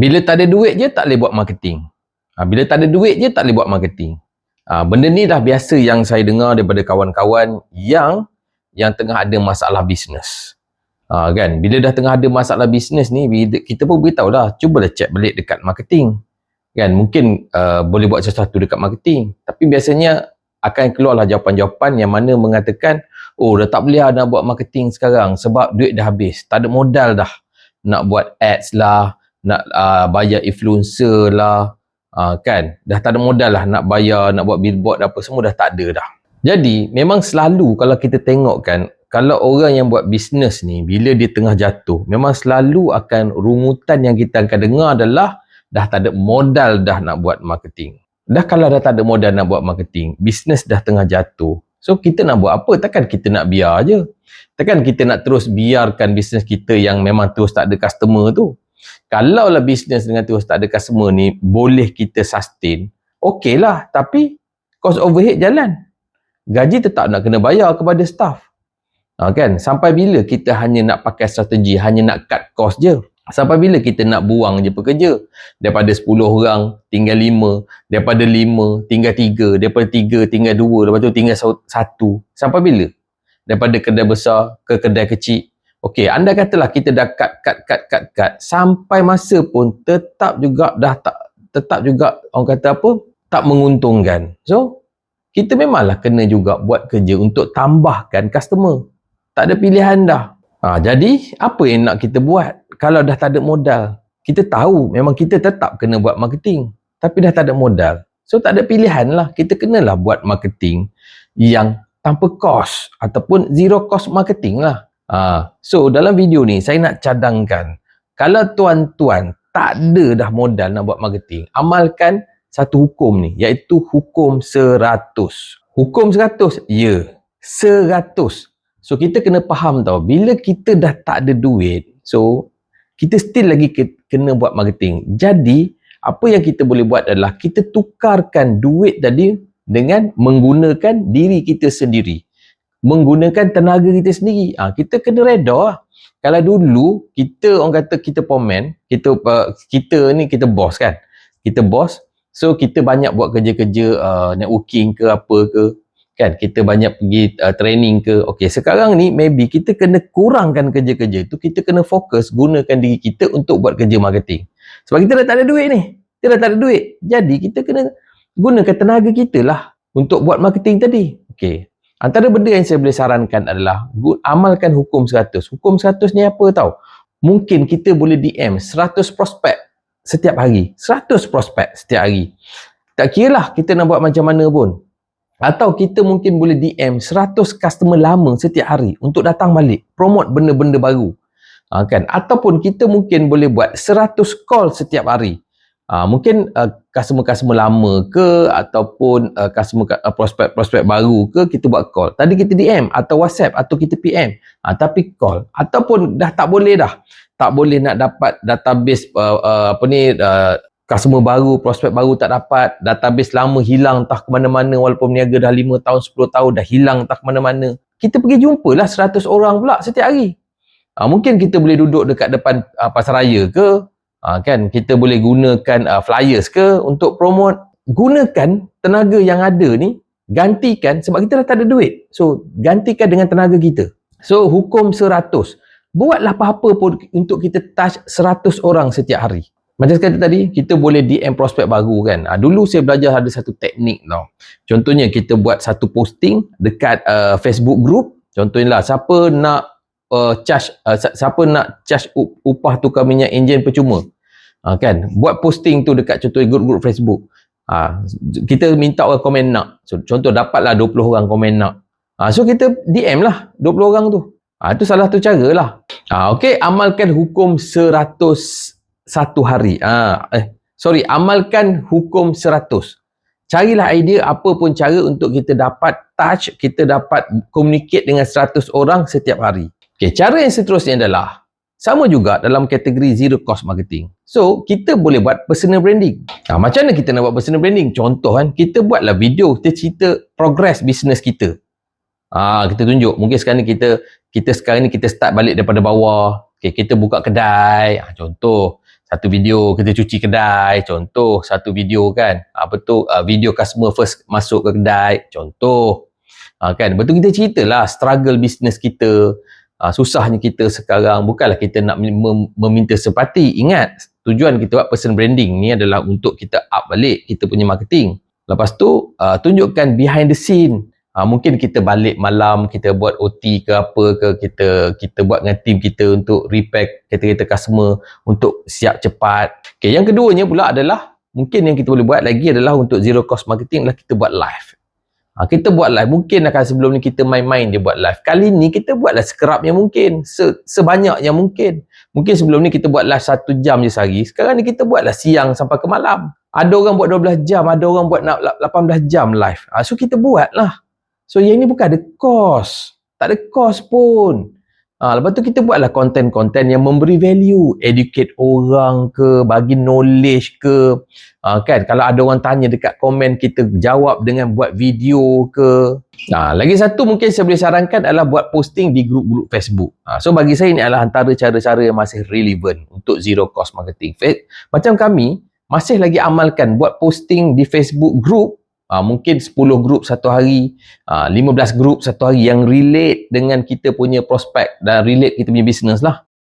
Bila tak ada duit je tak boleh buat marketing. Ha, bila tak ada duit je tak boleh buat marketing. Ha, benda ni dah biasa yang saya dengar daripada kawan-kawan yang yang tengah ada masalah bisnes. Ha, kan? Bila dah tengah ada masalah bisnes ni, kita pun beritahu lah, cubalah check balik dekat marketing. Kan? Mungkin uh, boleh buat sesuatu dekat marketing. Tapi biasanya akan keluarlah jawapan-jawapan yang mana mengatakan, oh dah tak boleh lah nak buat marketing sekarang sebab duit dah habis. Tak ada modal dah nak buat ads lah, nak uh, bayar influencer lah, uh, kan? Dah tak ada modal lah nak bayar, nak buat billboard apa semua dah tak ada dah. Jadi memang selalu kalau kita tengok kan kalau orang yang buat bisnes ni bila dia tengah jatuh memang selalu akan rungutan yang kita akan dengar adalah dah tak ada modal dah nak buat marketing. Dah kalau dah tak ada modal nak buat marketing, bisnes dah tengah jatuh. So kita nak buat apa? Takkan kita nak biar je. Takkan kita nak terus biarkan bisnes kita yang memang terus tak ada customer tu. Kalau lah bisnes dengan terus tak ada customer ni boleh kita sustain, okey lah. Tapi cost overhead jalan gaji tetap nak kena bayar kepada staff. Ha, kan? Sampai bila kita hanya nak pakai strategi, hanya nak cut cost je? Sampai bila kita nak buang je pekerja? Daripada 10 orang, tinggal 5. Daripada 5, tinggal 3. Daripada 3, tinggal 2. Lepas tu tinggal 1. Sampai bila? Daripada kedai besar ke kedai kecil. Okey, anda katalah kita dah cut, cut, cut, cut, cut. Sampai masa pun tetap juga dah tak, tetap juga orang kata apa? Tak menguntungkan. So, kita memanglah kena juga buat kerja untuk tambahkan customer. Tak ada pilihan dah. Ha, jadi, apa yang nak kita buat kalau dah tak ada modal? Kita tahu memang kita tetap kena buat marketing. Tapi dah tak ada modal. So, tak ada pilihan lah. Kita kenalah buat marketing yang tanpa cost ataupun zero cost marketing lah. Ha, so, dalam video ni saya nak cadangkan kalau tuan-tuan tak ada dah modal nak buat marketing, amalkan satu hukum ni iaitu hukum seratus. Hukum seratus? Ya. Seratus. So kita kena faham tau bila kita dah tak ada duit so kita still lagi kena buat marketing. Jadi apa yang kita boleh buat adalah kita tukarkan duit tadi dengan menggunakan diri kita sendiri. Menggunakan tenaga kita sendiri. Ha, kita kena reda lah. Kalau dulu kita orang kata kita pomen, kita uh, kita ni kita bos kan. Kita bos, So kita banyak buat kerja-kerja uh, networking ke apa ke. Kan kita banyak pergi uh, training ke. Okey sekarang ni maybe kita kena kurangkan kerja-kerja tu kita kena fokus gunakan diri kita untuk buat kerja marketing. Sebab kita dah tak ada duit ni. Kita dah tak ada duit. Jadi kita kena gunakan tenaga kita lah untuk buat marketing tadi. Okey antara benda yang saya boleh sarankan adalah amalkan hukum 100 hukum 100 ni apa tahu mungkin kita boleh DM 100 prospek setiap hari. 100 prospek setiap hari. Tak kira lah kita nak buat macam mana pun. Atau kita mungkin boleh DM 100 customer lama setiap hari untuk datang balik promote benda-benda baru. Ha, kan? Ataupun kita mungkin boleh buat 100 call setiap hari ha, mungkin uh, customer-customer lama ke ataupun uh, customer uh, prospek-prospek baru ke kita buat call. Tadi kita DM atau WhatsApp atau kita PM ha, tapi call. Ataupun dah tak boleh dah. Tak boleh nak dapat database uh, uh, apa ni uh, customer baru, prospek baru tak dapat, database lama hilang entah ke mana-mana walaupun berniaga dah 5 tahun, 10 tahun dah hilang entah ke mana-mana. Kita pergi jumpa lah 100 orang pula setiap hari. Uh, mungkin kita boleh duduk dekat depan uh, pasar raya ke, uh, kan kita boleh gunakan uh, flyers ke untuk promote. Gunakan tenaga yang ada ni, gantikan sebab kita dah tak ada duit. So, gantikan dengan tenaga kita. So, hukum 100 buatlah apa-apa pun untuk kita touch 100 orang setiap hari. Macam sekali tadi, kita boleh DM prospek baru kan. Ha, dulu saya belajar ada satu teknik tau. Contohnya kita buat satu posting dekat uh, Facebook group. Contohnya lah, siapa nak uh, charge, uh, siapa nak charge upah tukar minyak enjin percuma. Ha, kan? Buat posting tu dekat contohnya group-group Facebook. Ha, kita minta orang komen nak. So, contoh dapatlah 20 orang komen nak. Ha, so kita DM lah 20 orang tu. Ha, itu salah satu cara lah. Ha, Okey, amalkan hukum seratus satu hari. Ha, eh, sorry, amalkan hukum seratus. Carilah idea apa pun cara untuk kita dapat touch, kita dapat communicate dengan seratus orang setiap hari. Okey, cara yang seterusnya adalah sama juga dalam kategori zero cost marketing. So, kita boleh buat personal branding. Ha, macam mana kita nak buat personal branding? Contoh kan, kita buatlah video, kita cerita progress bisnes kita. Ah, kita tunjuk. Mungkin sekarang ni kita kita sekarang ni kita start balik daripada bawah. Okay, kita buka kedai. Ah, contoh. satu video kita cuci kedai contoh satu video kan apa tu uh, video customer first masuk ke kedai contoh kan betul kita ceritalah struggle bisnes kita uh, susahnya kita sekarang bukanlah kita nak mem- meminta simpati ingat tujuan kita buat person branding ni adalah untuk kita up balik kita punya marketing lepas tu uh, tunjukkan behind the scene Ha, mungkin kita balik malam, kita buat OT ke apa ke, kita kita buat dengan team kita untuk repack kereta-kereta customer untuk siap cepat. Okay, yang keduanya pula adalah mungkin yang kita boleh buat lagi adalah untuk zero cost marketing adalah kita buat live. Ha, kita buat live. Mungkin akan sebelum ni kita main-main dia buat live. Kali ni kita buatlah sekerap yang mungkin. Se sebanyak yang mungkin. Mungkin sebelum ni kita buat live satu jam je sehari. Sekarang ni kita buatlah siang sampai ke malam. Ada orang buat 12 jam, ada orang buat 18 jam live. Ha, so kita buatlah. So yang ni bukan ada cost. Tak ada cost pun. Ha, lepas tu kita buatlah konten-konten yang memberi value. Educate orang ke, bagi knowledge ke. Ha, kan? Kalau ada orang tanya dekat komen, kita jawab dengan buat video ke. Ha, lagi satu mungkin saya boleh sarankan adalah buat posting di grup-grup Facebook. Ha, so bagi saya ini adalah antara cara-cara yang masih relevan untuk zero cost marketing. Macam kami, masih lagi amalkan buat posting di Facebook group uh, mungkin 10 grup satu hari, uh, 15 grup satu hari yang relate dengan kita punya prospek dan relate kita punya bisnes lah.